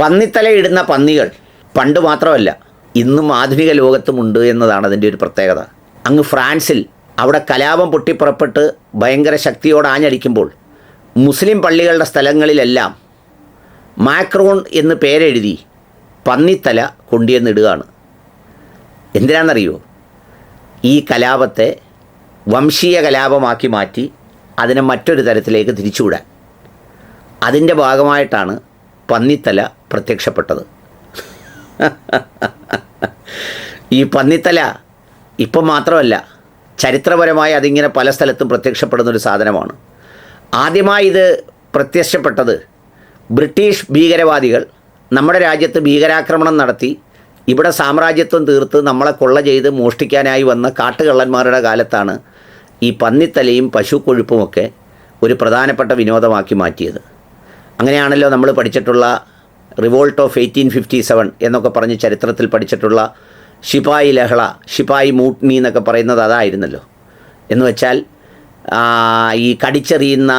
പന്നിത്തല ഇടുന്ന പന്നികൾ പണ്ട് മാത്രമല്ല ഇന്നും ആധുനിക ലോകത്തുമുണ്ട് എന്നതാണ് അതിന്റെ ഒരു പ്രത്യേകത. അങ്ങ് ഫ്രാൻസിൽ അവിടെ കലാപം പൊട്ടിപ്പുറപ്പെട്ട് ഭയങ്കര ശക്തിയോട് ആഞ്ഞടിക്കുമ്പോൾ മുസ്ലിം പള്ളികളുടെ സ്ഥലങ്ങളിലെല്ലാം മാക്രോൺ എന്ന് പേരെഴുതി പന്നിത്തല കൊണ്ടുവന്നിടുകയാണ്. എന്തിനാണെന്നറിയോ? ഈ കലാപത്തെ വംശീയ കലാപമാക്കി മാറ്റി അതിനെ മറ്റൊരു തരത്തിലേക്ക് തിരിച്ചുവിടാൻ. അതിന്റെ ഭാഗമായിട്ടാണ് പന്നിത്തല പ്രത്യക്ഷപ്പെട്ടത്. ഈ പന്നിത്തല ഇപ്പം മാത്രമല്ല ചരിത്രപരമായി അതിങ്ങനെ പല സ്ഥലത്തും പ്രത്യക്ഷപ്പെടുന്ന ഒരു സാധനമാണ്. ആദ്യമായി ഇത് പ്രത്യക്ഷപ്പെട്ടത് ബ്രിട്ടീഷ് ഭീകരവാദികൾ നമ്മുടെ രാജ്യത്ത് ഭീകരാക്രമണം നടത്തി ഇവിടെ സാമ്രാജ്യത്വം തീർത്ത് നമ്മളെ കൊള്ള ചെയ്ത് മോഷ്ടിക്കാനായി വന്ന കാട്ടുകള്ളന്മാരുടെ കാലത്താണ് ഈ പന്നിത്തലയും പശുക്കൊഴുപ്പുമൊക്കെ ഒരു പ്രധാനപ്പെട്ട വിനോദമാക്കി മാറ്റിയത്. അങ്ങനെയാണല്ലോ നമ്മൾ പഠിച്ചിട്ടുള്ള revolt of eighteen fifty seven എന്നൊക്കെ പറഞ്ഞ് ചരിത്രത്തിൽ പഠിച്ചിട്ടുള്ള ഷിപായി ലഹള ഷിപായി മൂട്ട്നി എന്നൊക്കെ പറയുന്നത് അതായിരുന്നല്ലോ. എന്ന് വെച്ചാൽ ഈ കടിച്ചെറിയുന്ന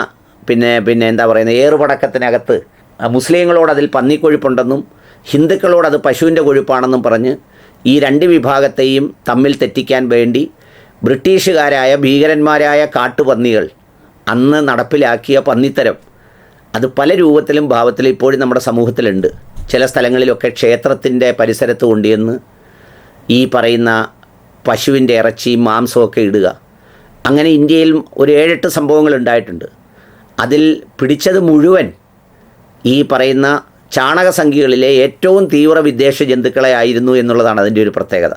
പിന്നെ പിന്നെ എന്താ പറയുന്നത് ഏറുപടക്കത്തിനകത്ത് മുസ്ലിങ്ങളോട് അതിൽ പന്നിക്കൊഴുപ്പുണ്ടെന്നും ഹിന്ദുക്കളോട് അത് പശുവിന്റെ കൊഴുപ്പാണെന്നും പറഞ്ഞ് ഈ രണ്ട് വിഭാഗത്തെയും തമ്മിൽ തെറ്റിക്കാൻ വേണ്ടി ബ്രിട്ടീഷുകാരായ ഭീകരന്മാരായ കാട്ടുപന്നികൾ അന്ന് നടപ്പിലാക്കിയ പന്നിത്തരം അത് പല രൂപത്തിലും ഭാവത്തിലും ഇപ്പോഴും നമ്മുടെ സമൂഹത്തിലുണ്ട്. ചില സ്ഥലങ്ങളിലൊക്കെ ക്ഷേത്രത്തിന്റെ പരിസരത്ത് കൊണ്ടുവന്ന് ഈ പറയുന്ന പശുവിന്റെ ഇറച്ചിയും മാംസമൊക്കെ ഇടുക. അങ്ങനെ ഇന്ത്യയിൽ ഒരു ഏഴെട്ട് സംഭവങ്ങൾ ഉണ്ടായിട്ടുണ്ട്. അതിൽ പിടിച്ചത് മുഴുവൻ ഈ പറയുന്ന ചാണകസംഖ്യകളിലെ ഏറ്റവും തീവ്ര വിദ്വേഷ ജന്തുക്കളെ ആയിരുന്നു എന്നുള്ളതാണ് അതിന്റെ ഒരു പ്രത്യേകത.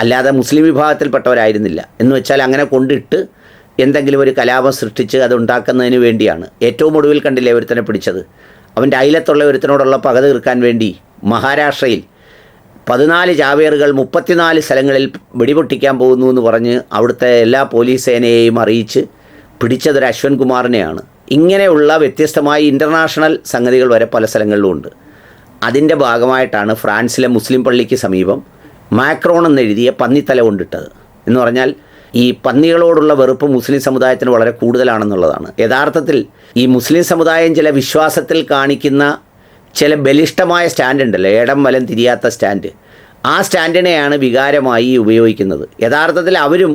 അല്ലാതെ മുസ്ലിം വിഭാഗത്തിൽപ്പെട്ടവരായിരുന്നില്ല. എന്ന് വെച്ചാൽ അങ്ങനെ കൊണ്ടിട്ട് എന്തെങ്കിലും ഒരു കലാപം സൃഷ്ടിച്ച് അത് ഉണ്ടാക്കുന്നതിന് വേണ്ടിയാണ്. ഏറ്റവും ഒടുവിൽ കണ്ടില്ലേ ഒരുത്തനെ പിടിച്ചത്? അവന്റെ അയലത്തുള്ള ഒരുത്തനോടുള്ള പക തീർക്കാൻ വേണ്ടി മഹാരാഷ്ട്രയിൽ പതിനാല് ചാവേറുകൾ മുപ്പത്തിനാല് സ്ഥലങ്ങളിൽ വെടിപൊട്ടിക്കാൻ പോകുന്നു എന്ന് പറഞ്ഞ് അവിടുത്തെ എല്ലാ പോലീസ് സേനയെയും അറിയിച്ച് പിടിച്ചതൊരു അശ്വൻ കുമാറിനെയാണ്. ഇങ്ങനെയുള്ള വ്യത്യസ്തമായ ഇന്റർനാഷണൽ സംഗതികൾ വരെ പല സ്ഥലങ്ങളിലും ഉണ്ട്. അതിന്റെ ഭാഗമായിട്ടാണ് ഫ്രാൻസിലെ മുസ്ലിം പള്ളിക്ക് സമീപം മാക്രോൺ എന്നെഴുതിയ പന്നിത്തല കൊണ്ടിട്ടത്. എന്ന് പറഞ്ഞാൽ ഈ പന്നികളോടുള്ള വെറുപ്പ് മുസ്ലിം സമുദായത്തിന് വളരെ കൂടുതലാണെന്നുള്ളതാണ്. യഥാർത്ഥത്തിൽ ഈ മുസ്ലിം സമുദായം ചില വിശ്വാസത്തിൽ കാണിക്കുന്ന ചില ബലിഷ്ടമായ സ്റ്റാൻഡ് ഉണ്ടല്ലോ ഇടം വലം തിരിയാത്ത സ്റ്റാൻഡ്. ആ സ്റ്റാൻഡിനെയാണ് വികാരമായി ഉപയോഗിക്കുന്നത്. യഥാർത്ഥത്തിൽ അവരും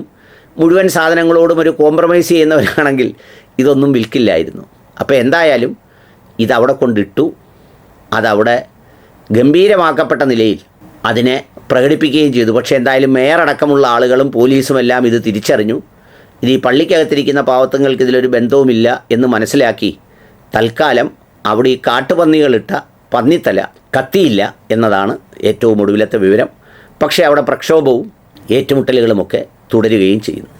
മുഴുവൻ സാധനങ്ങളോടും ഒരു കോംപ്രമൈസ് ചെയ്യുന്നവരാണെങ്കിൽ ഇതൊന്നും വിൽക്കില്ലായിരുന്നു. അപ്പോൾ എന്തായാലും ഇതവിടെ കൊണ്ടിട്ടു. അതവിടെ ഗംഭീരമാക്കപ്പെട്ട നിലയിൽ അതിനെ പ്രകടിപ്പിക്കുകയും ചെയ്തു. പക്ഷേ എന്തായാലും മേയർ അടക്കമുള്ള ആളുകളും പോലീസും എല്ലാം ഇത് തിരിച്ചറിഞ്ഞു. ഈ പള്ളിക്കകത്തിരിക്കുന്ന പാവത്തങ്ങൾക്ക് ഇതിലൊരു ബന്ധവുമില്ല എന്ന് മനസ്സിലാക്കി തൽക്കാലം അവിടെ ഈ കാട്ടുപന്നികളിട്ട പന്നിത്തല കത്തിയില്ല എന്നതാണ് ഏറ്റവും ഒടുവിലത്തെ വിവരം. പക്ഷേ അവിടെ പ്രക്ഷോഭവും ഏറ്റുമുട്ടലുകളുമൊക്കെ തുടരുകയും ചെയ്യുന്നു.